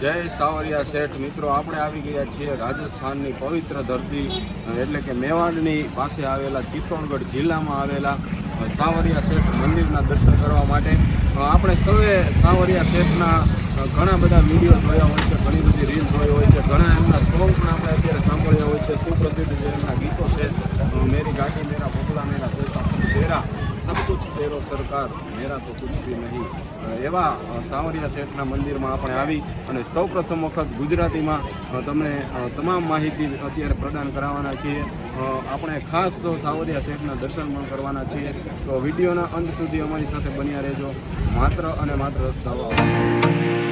જય સાવરિયા શેઠ. મિત્રો, આપણે આવી ગયા છીએ રાજસ્થાનની પવિત્ર ધરતી, એટલે કે મેવાડની પાસે આવેલા ચિત્તોડગઢ જિલ્લામાં આવેલા સાવરિયા શેઠ મંદિરના દર્શન કરવા માટે. આપણે સૌએ સાવરિયા શેઠના ઘણા બધા વીડિયો જોયા હોય છે, ઘણી બધી રીલ જોઈ હોય છે, ઘણા એમના સોંગ પણ આપણે અત્યારે સાંભળ્યા હોય છે. સુપ્રસિદ્ધ જે એમના ગીતો છે મેરી ગાડી મેરા પગલા મેરા જૈસા તેરા સબ કુછ તેરો સરકાર મેરા તો કુછ ભી નહીં એવા સાવરિયા શેઠના મંદિરમાં આપણે આવી અને સૌ પ્રથમ વખત ગુજરાતીમાં તમને તમામ માહિતી અત્યારે પ્રદાન કરાવવાના છીએ. આપણે ખાસ તો સાવરિયા શેઠના દર્શન પણ કરવાના છીએ. તો વિડીયોના અંત સુધી અમારી સાથે બન્યા રહેજો. માત્ર અને માત્ર દવાઓ.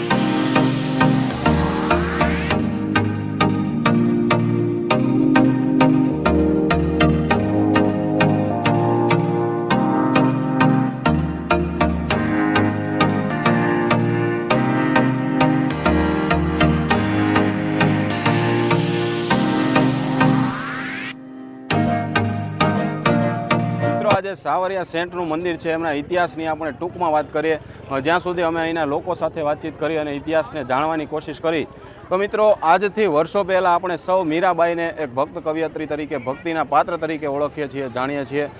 મિત્રો આજે સાવરિયા સેન્ટનું મંદિર છે. એમના ઇતિહાસની આપણે ટૂંકમાં વાત કરીએ. જ્યાં સુધી અમે અહીંના લોકો સાથે વાતચીત કરી અને ઇતિહાસને જાણવાની કોશિશ કરી. તો મિત્રો, આજથી વર્ષો પહેલાં આપણે સૌ મીરાબાઈને એક ભક્ત કવિયત્રી તરીકે, ભક્તિના પાત્ર તરીકે ઓળખીએ છીએ, જાણીએ છીએ.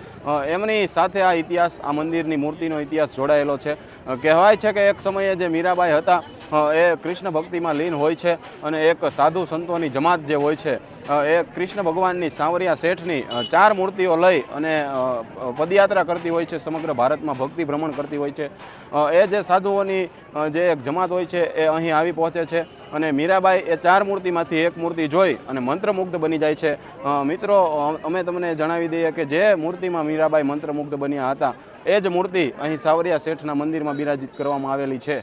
એમની સાથે આ ઇતિહાસ, આ મંદિરની મૂર્તિનો ઇતિહાસ જોડાયેલો છે. કહેવાય છે કે એક સમયે જે મીરાબાઈ હતા એ કૃષ્ણ ભક્તિમાં લીન હોય છે અને એક સાધુ સંતોની જમાત જે હોય છે એ કૃષ્ણ ભગવાનની સાવરિયા શેઠની ચાર મૂર્તિઓ લઈ અને પદયાત્રા કરતી હોય છે સમગ્ર ભારતમાં, ભક્તિ ભ્રમણ કરતી હોય છે. એ જે સાધુઓની જે એક જમાત હોય છે એ અહીં આવી પહોંચે છે અને મીરાબાઈ એ ચાર મૂર્તિમાંથી એક મૂર્તિ જોઈ અને મંત્રમુગ્ધ બની જાય છે. મિત્રો અમે તમને જણાવી દઈએ કે જે મૂર્તિમાં મીરાબાઈ મંત્રમુગ્ધ બન્યા હતા, એ જ મૂર્તિ અહીં સાવરિયા શેઠના મંદિરમાં બિરાજિત કરવામાં આવેલી છે.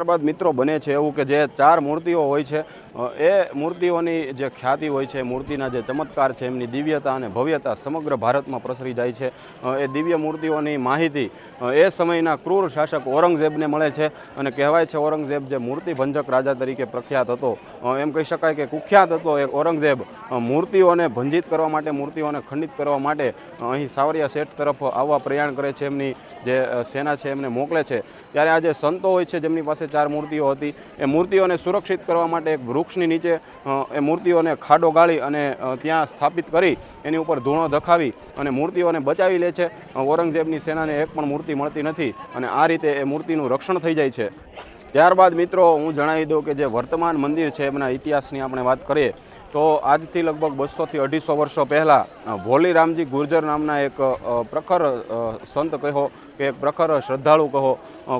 ત્યારબાદ મિત્રો બને છે એવું કે જે ચાર મૂર્તિઓ હોય છે એ મૂર્તિઓની જે ખ્યાતિ હોય છે, મૂર્તિના જે ચમત્કાર છે, એમની દિવ્યતા અને ભવ્યતા સમગ્ર ભારતમાં પ્રસરી જાય છે. એ દિવ્ય મૂર્તિઓની માહિતી એ સમયના ક્રૂર શાસક ઔરંગઝેબને મળે છે અને કહેવાય છે ઔરંગઝેબ જે મૂર્તિ ભંજક રાજા તરીકે પ્રખ્યાત હતો. એમ કહી શકાય કે કુખ્યાત હતો એ ઔરંગઝેબ. મૂર્તિઓને ભંજિત કરવા માટે, મૂર્તિઓને ખંડિત કરવા માટે અહીં સાવરિયા શેઠ તરફ આવવા પ્રયાણ કરે છે, એમની જે સેના છે, એમને મોકલે છે. ત્યારે આ જે સંતો હોય છે, જેમની પાસે ચાર મૂર્તિઓ હતી, એ મૂર્તિઓને સુરક્ષિત કરવા માટે એક વૃક્ષની નીચે એ મૂર્તિઓને ખાડો ગાળી અને ત્યાં સ્થાપિત કરી એની ઉપર ધૂણો દખાવી અને મૂર્તિઓને બચાવી લે છે. ઔરંગઝેબની સેનાને એક પણ મૂર્તિ મળતી નથી અને આ રીતે એ મૂર્તિનું રક્ષણ થઈ જાય છે. ત્યારબાદ મિત્રો, હું જણાવી દઉં કે જે વર્તમાન મંદિર છે, એમના ઇતિહાસની આપણે વાત કરીએ, તો આજથી લગભગ બસોથી અઢીસો વર્ષો પહેલાં ભોલી રામજી ગુર્જર નામના એક પ્રખર સંત કહો કે પ્રખર શ્રદ્ધાળુ કહો.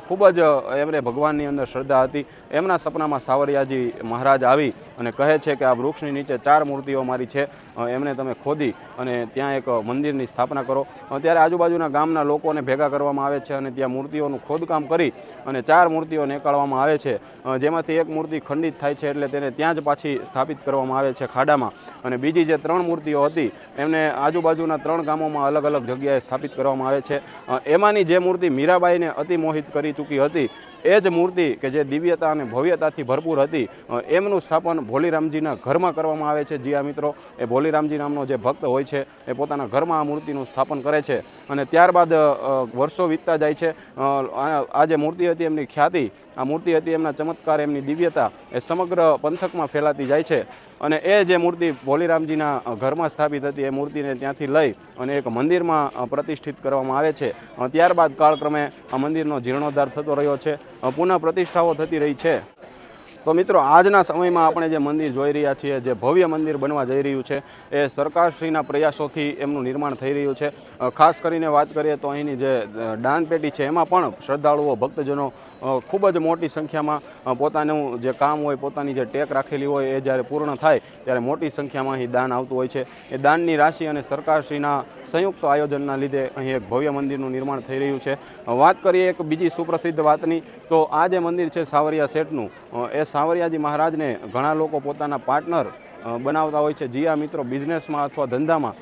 ખૂબ જ એમને ભગવાનની અંદર શ્રદ્ધા હતી. એમના સપનામાં સાવરિયાજી મહારાજ આવી અને કહે છે કે આ વૃક્ષની નીચે ચાર મૂર્તિઓ મારી છે. એમને તમે ખોદી અને ત્યાં એક મંદિરની સ્થાપના કરો. ત્યારે આજુબાજુના ગામના લોકોને ભેગા કરવામાં આવે છે અને ત્યાં મૂર્તિઓનું ખોદકામ કરી અને ચાર મૂર્તિઓ નીકાળવામાં આવે છે. જેમાંથી એક મૂર્તિ ખંડિત થાય છે એટલે તેને ત્યાં જ પાછી સ્થાપિત કરવામાં આવે છે ખાડામાં. અને બીજી જે ત્રણ મૂર્તિઓ હતી, એમને આજુબાજુના ત્રણ ગામોમાં અલગ અલગ જગ્યાએ સ્થાપિત કરવામાં આવે છે. એમાંની જે મૂર્તિ મીરાબાઈને અતિ મોહિત કરી ચૂકી હતી, એ જ મૂર્તિ કે જે દિવ્યતા અને ભવ્યતાથી ભરપૂર હતી એમનું સ્થાપન ભોલીરામજીના ઘરમાં કરવામાં આવે છે. જી આ મિત્રો, એ ભોલીરામજી નામનો જે ભક્ત હોય છે, એ પોતાના ઘરમાં આ મૂર્તિનું સ્થાપન કરે છે. અને ત્યારબાદ વર્ષો વીતતા જાય છે. આ જે મૂર્તિ હતી, એમની ખ્યાતિ આ મૂર્તિ હતી એમના ચમત્કાર, એમની દિવ્યતા એ સમગ્ર પંથકમાં ફેલાતી જાય છે. અને એ જે મૂર્તિ ભોલીરામજીના ઘરમાં સ્થાપિત હતી, એ મૂર્તિને ત્યાંથી લઈ અને એક મંદિરમાં પ્રતિષ્ઠિત કરવામાં આવે છે. ત્યારબાદ કાળક્રમે આ મંદિરનો જીર્ણોદ્ધાર થતો રહ્યો છે. પુનઃ પ્રતિષ્ઠાઓ થતી રહી છે. તો મિત્રો, આજના સમયમાં આપણે જે મંદિર જોઈ રહ્યા છીએ, જે ભવ્ય મંદિર બનવા જઈ રહ્યું છે, એ સરકારશ્રીના પ્રયાસોથી એમનું નિર્માણ થઈ રહ્યું છે. ખાસ કરીને વાત કરીએ તો અહીંની જે દાનપેટી છે, એમાં પણ શ્રદ્ધાળુઓ, ભક્તજનો ખૂબ જ મોટી સંખ્યામાં પોતાનું જે કામ હોય, પોતાની જે ટેક રાખેલી હોય, એ જ્યારે પૂર્ણ થાય, ત્યારે મોટી સંખ્યામાં અહીં દાન આવતું હોય છે. એ દાનની રાશિ અને સરકારશ્રીના સંયુક્ત આયોજનના લીધે અહીં એક ભવ્ય મંદિરનું નિર્માણ થઈ રહ્યું છે. વાત કરીએ એક બીજી સુપ્રસિદ્ધ વાતની, તો આ જે મંદિર છે, સાવરિયા શેઠનું એ સાવરિયાજી મહારાજને ઘણા લોકો પોતાના પાર્ટનર બનાવતા હોય છે, જીયા મિત્રો બિઝનેસમાં અથવા ધંધામાં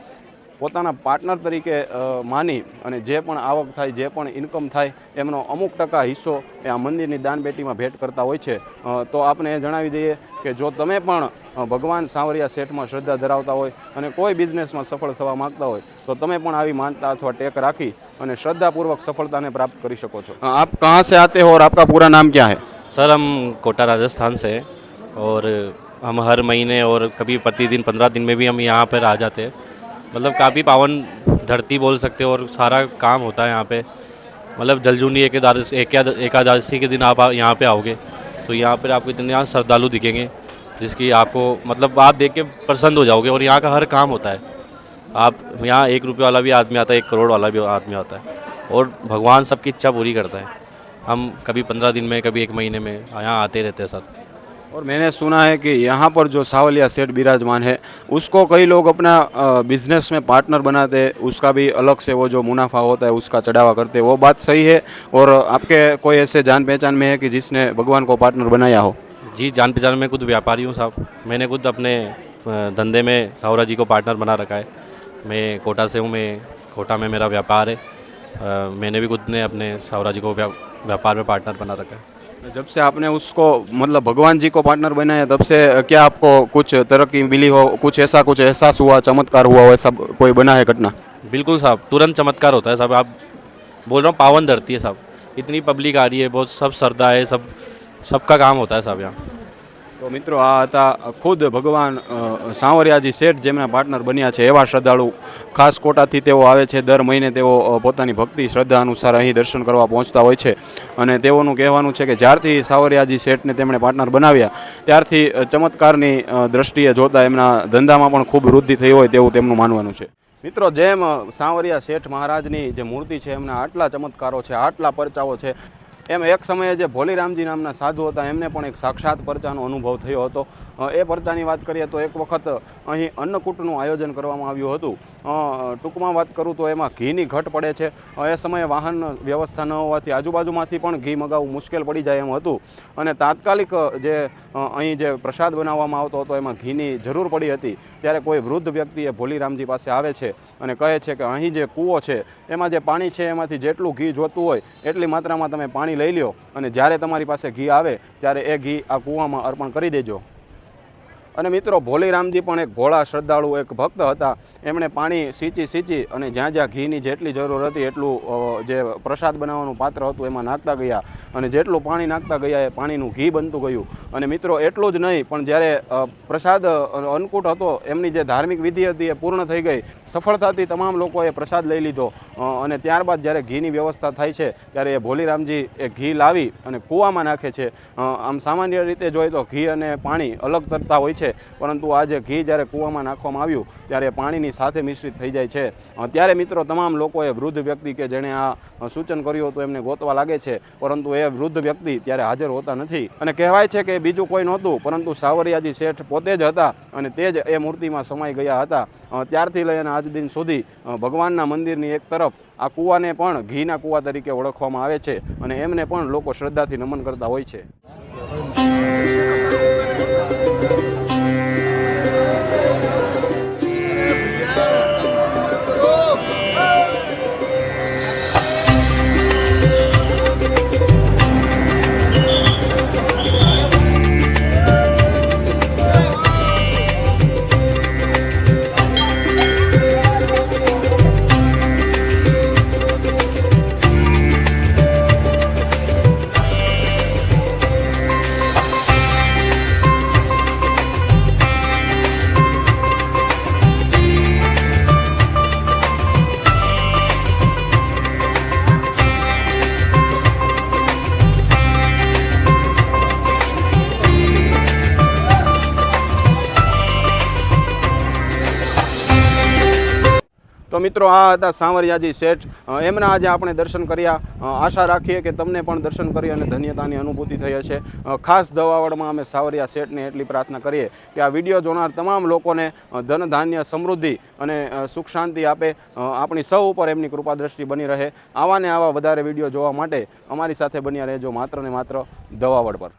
પોતાના પાર્ટનર તરીકે માની અને જે પણ આવક થાય, જે પણ ઇન્કમ થાય, એમનો અમુક ટકા હિસ્સો એ આ મંદિરની દાનપેટીમાં ભેટ કરતા હોય છે. તો આપણે એ જણાવી દઈએ કે જો તમે પણ ભગવાન સાવરિયા શેઠમાં શ્રદ્ધા ધરાવતા હોય અને કોઈ બિઝનેસમાં સફળ થવા માગતા હોય, તો તમે પણ આવી માનતા અથવા ટેક રાખી અને શ્રદ્ધાપૂર્વક સફળતાને પ્રાપ્ત કરી શકો છો. આપ કહાં સે આતે હો ઓર આપકા પૂરા નામ ક્યાં હૈ? सर, हम कोटा राजस्थान से हैं और हम हर महीने और कभी प्रतिदिन, पंद्रह दिन में भी हम यहाँ पर आ जाते हैं। मतलब काफ़ी पावन धरती बोल सकते हो और सारा काम होता है यहाँ पे। मतलब जलजूनी एकादश एकाद- एकादशी के दिन आप यहाँ पे आओगे तो यहाँ पर आपको इतने यहाँ श्रद्धालु दिखेंगे, जिसकी आपको मतलब आप देख के प्रसन्न हो जाओगे और यहाँ का हर काम होता है। आप यहाँ एक रुपये वाला भी आदमी आता है, एक करोड़ वाला भी आदमी आता है और भगवान सबकी इच्छा पूरी करता है। हम कभी पंद्रह दिन में कभी एक महीने में यहाँ आते रहते हैं सर। और मैंने सुना है कि यहाँ पर जो सावलिया सेठ विराजमान है उसको कई लोग अपना बिज़नेस में पार्टनर बनाते हैं उसका भी अलग से वो जो मुनाफा होता है उसका चढ़ावा करते हैं। वो बात सही है और आपके कोई ऐसे जान पहचान में है कि जिसने भगवान को पार्टनर बनाया हो? जी जान पहचान में खुद व्यापारी हूँ साहब। मैंने खुद अपने धंधे में सावरा जी को पार्टनर बना रखा है। मैं कोटा से हूँ मैं कोटा में मेरा व्यापार है। मैंने भी खुद ने अपने सावरा जी को व्यापार में पार्टनर बना रखा है जब से आपने उसको मतलब भगवान जी को पार्टनर बनाया तब से क्या आपको कुछ तरक्की मिली हो कुछ ऐसा कुछ एहसास हुआ चमत्कार हुआ हो ऐसा कोई बना है घटना बिल्कुल साहब तुरंत चमत्कार होता है साहब आप बोल रहा हूँ पावन धरती है साहब इतनी पब्लिक आ रही है बहुत सब श्रद्धा है सब सबका काम होता है साहब यहाँ તો મિત્રો, આ હતા ખુદ ભગવાન સાંવરિયાજી શેઠ જેમના પાર્ટનર બન્યા છે, એવા શ્રદ્ધાળુ. ખાસ કોટાથી તેઓ આવે છે, દર મહિને તેઓ પોતાની ભક્તિ શ્રદ્ધા અનુસાર અહીં દર્શન કરવા પહોંચતા હોય છે. અને તેઓનું કહેવાનું છે કે જ્યારથી સાવરિયાજી શેઠને તેમણે પાર્ટનર બનાવ્યા, ત્યારથી ચમત્કારની દ્રષ્ટિએ જોતા એમના ધંધામાં પણ ખૂબ વૃદ્ધિ થઈ હોય તેવું તેમનું માનવાનું છે. મિત્રો, જેમ સાંવરિયા શેઠ મહારાજની જે મૂર્તિ છે, એમના આટલા ચમત્કારો છે, આટલા પરચાઓ છે એમ એક સમયે જે ભોલીરામજી નામના સાધુ હતા, એમને પણ એક સાક્ષાત પરચાનો અનુભવ થયો હતો. એ પરચાની વાત કરીએ તો એક વખત અહીં અન્નકૂટનું આયોજન કરવામાં આવ્યું હતું. ટૂંકમાં વાત કરું તો એમાં ઘીની ઘટ પડે છે. એ સમયે વાહન વ્યવસ્થા ન હોવાથી આજુબાજુમાંથી પણ ઘી મગાવવું મુશ્કેલ પડી જાય એમ હતું. અને તાત્કાલિક જે અહીં જે પ્રસાદ બનાવવામાં આવતો હતો એમાં ઘીની જરૂર પડી હતી. ત્યારે કોઈ વૃદ્ધ વ્યક્તિ એ ભોલીરામજી પાસે આવે છે અને કહે છે કે અહીં જે કૂવો છે, એમાં જે પાણી છે એમાંથી જેટલું ઘી જોતું હોય એટલી માત્રામાં તમે પાણી લઈ લ્યો અને જ્યારે તમારી પાસે ઘી આવે ત્યારે એ ઘી આ કૂવામાં અર્પણ કરી દેજો. અને મિત્રો ભોલીરામજી પણ એક ભોળા શ્રદ્ધાળુ એક ભક્ત હતા. એમણે પાણી સીંચી સીંચી અને જ્યાં જ્યાં ઘીની જેટલી જરૂર હતી એટલું જે પ્રસાદ બનાવવાનું પાત્ર હતું એમાં નાખતા ગયા. અને જેટલું પાણી નાખતા ગયા એ પાણીનું ઘી બનતું ગયું. અને મિત્રો એટલું જ નહીં, પણ જ્યારે પ્રસાદ અન્નકૂટ હતો, એમની જે ધાર્મિક વિધિ હતી એ પૂર્ણ થઈ ગઈ. સફળતાથી તમામ લોકોએ પ્રસાદ લઈ લીધો. અને ત્યારબાદ જ્યારે ઘીની વ્યવસ્થા થાય છે, ત્યારે એ ભોલીરામજી એ ઘી લાવી અને કૂવામાં નાખે છે. આમ સામાન્ય રીતે જોઈએ તો ઘી અને પાણી અલગ તરતા હોય છે. પરંતુ આ જે ઘી જ્યારે કૂવામાં નાખવામાં આવ્યું, ત્યારે પાણીની સાથે મિશ્રિત થઈ જાય છે. ત્યારે મિત્રો તમામ લોકોએ વૃદ્ધ વ્યક્તિ કે જેણે આ સૂચન કર્યું હતું એમને ગોતવા લાગે છે. પરંતુ એ વૃદ્ધ વ્યક્તિ ત્યારે હાજર હોતા નથી. અને કહેવાય છે કે બીજું કોઈ નહોતું, પરંતુ સાવરિયાજી શેઠ પોતે જ હતા અને તે જ એ મૂર્તિમાં સમાઈ ગયા હતા. ત્યારથી ત્યારથી લઈને આજ દિન સુધી ભગવાનના મંદિરની એક તરફ આ કૂવાને પણ ઘીના કૂવા તરીકે ઓળખવામાં આવે છે અને એમને પણ લોકો શ્રદ્ધાથી નમન કરતા હોય છે. મિત્રો, આ હતા સાંવરિયાજી શેઠ. એમના આજે આપણે દર્શન કર્યા. આશા રાખીએ કે તમને પણ દર્શન કરી અને ધન્યતાની અનુભૂતિ થઈ હશે. ખાસ દવાવડમાં અમે સાવરિયા શેઠને એટલી પ્રાર્થના કરીએ કે આ વીડિયો જોનાર તમામ લોકોને ધન ધાન્ય સમૃદ્ધિ અને સુખ શાંતિ આપે. આપણી સૌ ઉપર એમની કૃપા દ્રષ્ટિ બની રહે. આવા ને આવા વધારે વીડિયો જોવા માટે અમારી સાથે બન્યા રહેજો માત્ર ને માત્ર દવાવડ પર.